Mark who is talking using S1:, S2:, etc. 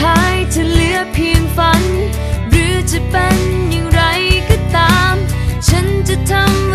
S1: ท้ายจะเหลือเพียงฝัน หรือจะเป็นอย่างไรก็ตาม ฉันจะทำ